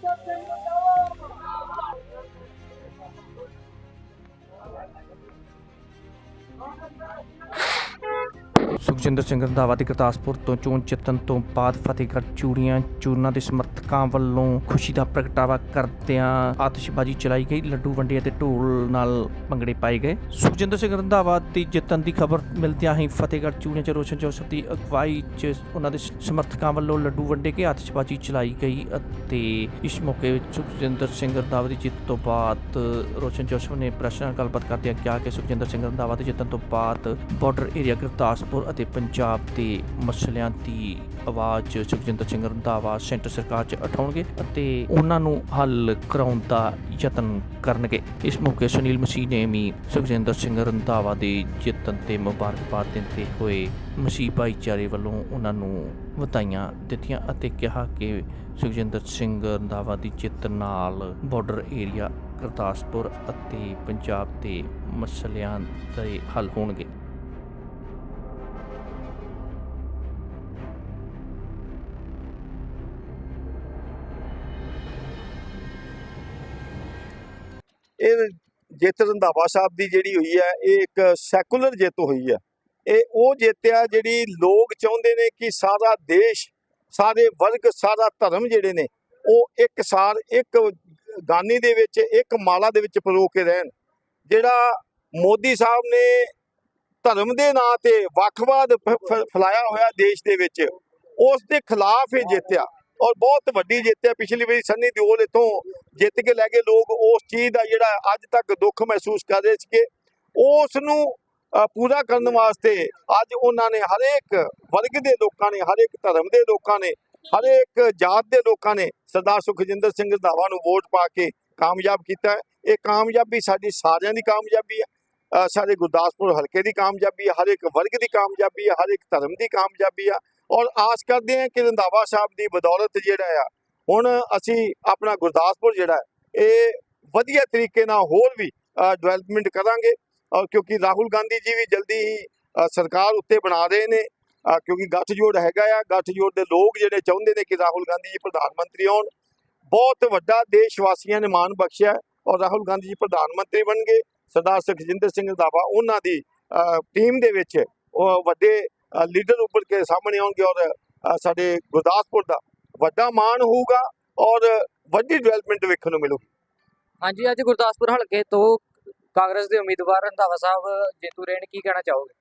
Thank you. Sukhjinder Singh Randhawa ਦੀ ਗੁਰਦਾਸਪੁਰ ਤੋਂ ਚੋਣ ਜਿੱਤਣ ਤੋਂ ਬਾਅਦ ਫਤਿਹਗੜ੍ਹ ਚੂੜੀਆਂ ਚੂਰਨਾਂ ਦੇ ਸਮਰਥਕਾਂ ਵੱਲੋਂ ਖੁਸ਼ੀ ਦਾ ਪ੍ਰਗਟਾਵਾ ਕਰਦਿਆਂ ਆਤਿਸ਼ਬਾਜ਼ੀ ਚਲਾਈ ਗਈ। ਲੱਡੂ ਵੰਡੇ ਅਤੇ ਢੋਲ ਨਾਲ ਭੰਗੜੇ ਪਾਏ ਗਏ। ਸੁਖਜਿੰਦਰ ਸਿੰਘ ਰੰਧਾਵਾ ਦੀ ਜਿੱਤਣ ਦੀ ਖਬਰ ਮਿਲਦਿਆਂ ਹੀ ਫਤਿਹਗੜ੍ਹ ਚੂੜੀਆਂ ਚ ਰੋਸ਼ਨ ਜੋਸਫ ਦੀ ਅਗਵਾਈ ਚ ਉਹਨਾਂ ਦੇ ਸਮਰਥਕਾਂ ਵੱਲੋਂ ਲੱਡੂ ਵੰਡੇ ਕੇ ਆਤਿਸ਼ਬਾਜ਼ੀ ਚਲਾਈ ਗਈ ਅਤੇ ਇਸ ਮੌਕੇ ਵਿੱਚ ਸੁਖਜਿੰਦਰ ਸਿੰਘ ਰੰਧਾਵਾ ਦੀ ਜਿੱਤ ਤੋਂ ਬਾਅਦ ਰੋਸ਼ਨ ਜੋਸਫ ਨੇ ਪ੍ਰੈਸ ਨਾਲ ਗੱਲਬਾਤ ਕਰਦਿਆਂ ਕਿਹਾ ਕਿ ਸੁਖਜਿੰਦਰ ਸਿੰਘ ਰੰਧਾਵਾ ਦੀ ਜਿੱਤਣ ਤੋਂ ਬਾਅਦ ਬਾਰਡਰ ਏਰੀਆ ਗੁਰਦਾਸਪੁਰ ਅਤੇ ਪੰਜਾਬ ਦੇ ਮਸਲਿਆਂ ਦੀ ਆਵਾਜ਼ ਸੁਖਜਿੰਦਰ ਸਿੰਘ ਰੰਧਾਵਾ ਸੈਂਟਰ ਸਰਕਾਰ 'ਚ ਉਠਾਉਣਗੇ ਅਤੇ ਉਹਨਾਂ ਨੂੰ ਹੱਲ ਕਰਾਉਣ ਦਾ ਯਤਨ ਕਰਨਗੇ। ਇਸ ਮੌਕੇ ਸੁਨੀਲ ਮਸੀਹ ਨੇ ਵੀ ਸੁਖਜਿੰਦਰ ਸਿੰਘ ਰੰਧਾਵਾ ਦੇ ਜਿੱਤਣ ਤੇ ਮੁਬਾਰਕਬਾਦ ਦਿੰਦੇ ਹੋਏ ਮਸੀਹ ਭਾਈਚਾਰੇ ਵੱਲੋਂ ਉਹਨਾਂ ਨੂੰ ਵਧਾਈਆਂ ਦਿੱਤੀਆਂ ਅਤੇ ਕਿਹਾ ਕਿ ਸੁਖਜਿੰਦਰ ਸਿੰਘ ਰੰਧਾਵਾ ਦੀ ਜਿੱਤ ਨਾਲ ਬਾਰਡਰ ਏਰੀਆ ਗੁਰਦਾਸਪੁਰ ਅਤੇ ਪੰਜਾਬ ਦੇ ਮਸਲਿਆਂ ਦੇ ਹੱਲ ਹੋਣਗੇ। ਇਹ ਜਿੱਤ ਰੰਧਾਵਾ ਸਾਹਿਬ ਦੀ ਜਿਹੜੀ ਹੋਈ ਹੈ, ਇਹ ਇੱਕ ਸੈਕੂਲਰ ਜਿੱਤ ਹੋਈ ਹੈ। ਇਹ ਉਹ ਜਿੱਤਿਆ ਜਿਹੜੀ ਲੋਕ ਚਾਹੁੰਦੇ ਨੇ ਕਿ ਸਾਰਾ ਦੇਸ਼, ਸਾਰੇ ਵਰਗ, ਸਾਰਾ ਧਰਮ ਜਿਹੜੇ ਨੇ, ਉਹ ਇੱਕ ਸਾਰ, ਇੱਕ ਗਾਨੀ ਦੇ ਵਿੱਚ, ਇੱਕ ਮਾਲਾ ਦੇ ਵਿੱਚ ਪਰੋ ਕੇ ਰਹਿਣ। ਜਿਹੜਾ ਮੋਦੀ ਸਾਹਿਬ ਨੇ ਧਰਮ ਦੇ ਨਾਂ ਤੇ ਵੱਖਵਾਦ ਫੈਲਾਇਆ ਹੋਇਆ ਦੇਸ਼ ਦੇ ਵਿੱਚ, ਉਸ ਦੇ ਖਿਲਾਫ ਇਹ ਜਿੱਤਿਆ ਔਰ ਬਹੁਤ ਵੱਡੀ ਜਿੱਤ ਹੈ। ਪਿਛਲੀ ਵਾਰੀ ਸੰਨੀ ਦਿਓਲ ਇਥੋਂ ਜਿੱਤ ਕੇ ਲੈ ਕੇ ਲੋਕ ਉਸ ਚੀਜ਼ ਦਾ ਜਿਹੜਾ ਅੱਜ ਤੱਕ ਦੁੱਖ ਮਹਿਸੂਸ ਕਰ ਰਹੇ ਸੀਗੇ। ਉਸ ਨੂੰ ਪੂਰਾ ਕਰਨ ਵਾਸਤੇ ਅੱਜ ਉਹਨਾਂ ਨੇ ਹਰੇਕ ਵਰਗ ਦੇ ਲੋਕਾਂ ਨੇ, ਹਰੇਕ ਧਰਮ ਦੇ ਲੋਕਾਂ ਨੇ, ਹਰੇਕ ਜਾਤ ਦੇ ਲੋਕਾਂ ਨੇ ਸਰਦਾਰ ਸੁਖਜਿੰਦਰ ਸਿੰਘ ਰੰਧਾਵਾ ਨੂੰ ਵੋਟ ਪਾ ਕੇ ਕਾਮਯਾਬ ਕੀਤਾ ਹੈ। ਇਹ ਕਾਮਯਾਬੀ ਸਾਡੀ ਸਾਰਿਆਂ ਦੀ ਕਾਮਯਾਬੀ ਹੈ। ਸਾਡੇ ਗੁਰਦਾਸਪੁਰ ਹਲਕੇ ਦੀ ਕਾਮਯਾਬੀ ਹੈ। ਹਰ ਇੱਕ ਵਰਗ ਦੀ ਕਾਮਯਾਬੀ ਹੈ। ਹਰ ਇੱਕ ਧਰਮ ਦੀ ਕਾਮਯਾਬੀ ਹੈ। ਔਰ ਆਸ ਕਰਦੇ ਹਾਂ ਕਿ ਰੰਧਾਵਾ ਸਾਹਿਬ ਦੀ ਬਦੌਲਤ ਜਿਹੜਾ ਆ, ਹੁਣ ਅਸੀਂ ਆਪਣਾ ਗੁਰਦਾਸਪੁਰ ਜਿਹੜਾ, ਇਹ ਵਧੀਆ ਤਰੀਕੇ ਨਾਲ ਹੋਰ ਵੀ ਡਿਵੈਲਪਮੈਂਟ ਕਰਾਂਗੇ। ਔਰ ਕਿਉਂਕਿ ਰਾਹੁਲ ਗਾਂਧੀ ਜੀ ਵੀ ਜਲਦੀ ਹੀ ਸਰਕਾਰ ਉੱਤੇ ਬਣਾ ਰਹੇ ਨੇ। ਕਿਉਂਕਿ ਗੱਠਜੋੜ ਹੈਗਾ ਆ, ਗੱਠਜੋੜ ਦੇ ਲੋਕ ਜਿਹੜੇ ਚਾਹੁੰਦੇ ਨੇ ਕਿ ਰਾਹੁਲ ਗਾਂਧੀ ਜੀ ਪ੍ਰਧਾਨ ਮੰਤਰੀ ਹੋਣ। ਬਹੁਤ ਵੱਡਾ ਦੇਸ਼ ਵਾਸੀਆਂ ਨੇ ਮਾਣ ਬਖਸ਼ਿਆ ਔਰ ਰਾਹੁਲ ਗਾਂਧੀ ਜੀ ਪ੍ਰਧਾਨ ਮੰਤਰੀ ਬਣ ਗਏ ਸਰਦਾਰ ਸੁਖਜਿੰਦਰ ਸਿੰਘ ਰੰਧਾਵਾ ਉਹਨਾਂ ਦੀ ਟੀਮ ਦੇ ਵਿੱਚ, ਉਹ ਵੱਡੇ ਲੀਡਰ ਉੱਪਰ ਕੇ ਸਾਹਮਣੇ ਆਉਣਗੇ ਔਰ ਸਾਡੇ ਗੁਰਦਾਸਪੁਰ ਦਾ ਵੱਡਾ ਮਾਣ ਹੋਊਗਾ ਔਰ ਵੱਡੀ ਡਿਵੈਲਪਮੈਂਟ ਵੇਖਣ ਨੂੰ ਮਿਲੂ ਹਾਂਜੀ ਅੱਜ ਗੁਰਦਾਸਪੁਰ ਹਲਕੇ ਤੋਂ ਕਾਂਗਰਸ ਦੇ ਉਮੀਦਵਾਰ ਰੰਧਾਵਾ ਸਾਹਿਬ ਜੇਤੂ ਰਹੇ ਨੇ ਕੀ ਕਹਿਣਾ ਚਾਹੋਗੇ?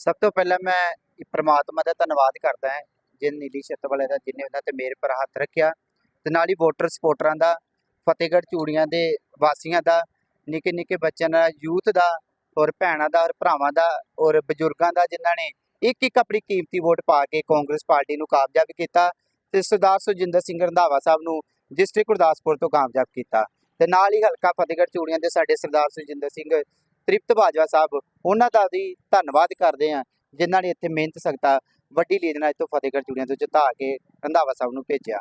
ਸਭ ਤੋਂ ਪਹਿਲਾਂ ਮੈਂ ਪ੍ਰਮਾਤਮਾ ਦਾ ਧੰਨਵਾਦ ਕਰਦਾ ਹਾਂ ਜਿਨ ਨੀਲੀ ਛੱਤ ਵਾਲੇ ਦਾ ਜਿਨੇ ਉਹਨਾਂ ਤੇ ਮੇਰੇ ਪਰ ਹੱਥ ਰੱਖਿਆ ਤੇ ਨਾਲ ਹੀ ਵੋਟਰ ਸਪੋਰਟਰਾਂ ਦਾ ਫਤਿਹਗੜ੍ਹ ਚੂੜੀਆਂ ਦੇ ਵਾਸੀਆਂ ਦਾ ਨਿੱਕੇ ਨਿੱਕੇ ਬੱਚਿਆਂ ਦਾ ਯੂਥ ਦਾ ਔਰ ਭੈਣਾਂ ਦਾ ਔਰ ਭਰਾਵਾਂ ਦਾ ਔਰ ਬਜ਼ੁਰਗਾਂ ਦਾ ਜਿਨ੍ਹਾਂ ਨੇ ਇੱਕ ਇੱਕ ਆਪਣੀ ਕੀਮਤੀ ਵੋਟ ਪਾ ਕੇ ਕਾਂਗਰਸ ਪਾਰਟੀ ਨੂੰ ਕਾਮਯਾਬ ਕੀਤਾ ਤੇ ਸਰਦਾਰ ਸੁਜਿੰਦਰ ਸਿੰਘ ਰੰਧਾਵਾ ਸਾਹਿਬ ਨੂੰ ਡਿਸਟ੍ਰਿਕਟ ਗੁਰਦਾਸਪੁਰ ਤੋਂ ਕਾਮਯਾਬ ਕੀਤਾ। ਤੇ ਨਾਲ ਹੀ ਹਲਕਾ ਫਤਿਹਗੜ੍ਹ ਚੂੜੀਆਂ ਦੇ ਸਾਡੇ ਸਰਦਾਰ ਸੁਜਿੰਦਰ ਸਿੰਘ ਤ੍ਰਿਪਤ ਬਾਜਵਾ ਸਾਹਿਬ, ਉਹਨਾਂ ਦਾ ਵੀ ਧੰਨਵਾਦ ਕਰਦੇ ਹਾਂ, ਜਿਨ੍ਹਾਂ ਨੇ ਇੱਥੇ ਮਿਹਨਤ ਸਕਤਾ ਵੱਡੀ ਲੀਡ ਨਾਲ ਇੱਥੋਂ ਫਤਿਹਗੜ੍ਹ ਚੂੜੀਆਂ ਤੋਂ ਜਿਤਾ ਕੇ ਰੰਧਾਵਾ ਸਾਹਿਬ ਨੂੰ ਭੇਜਿਆ।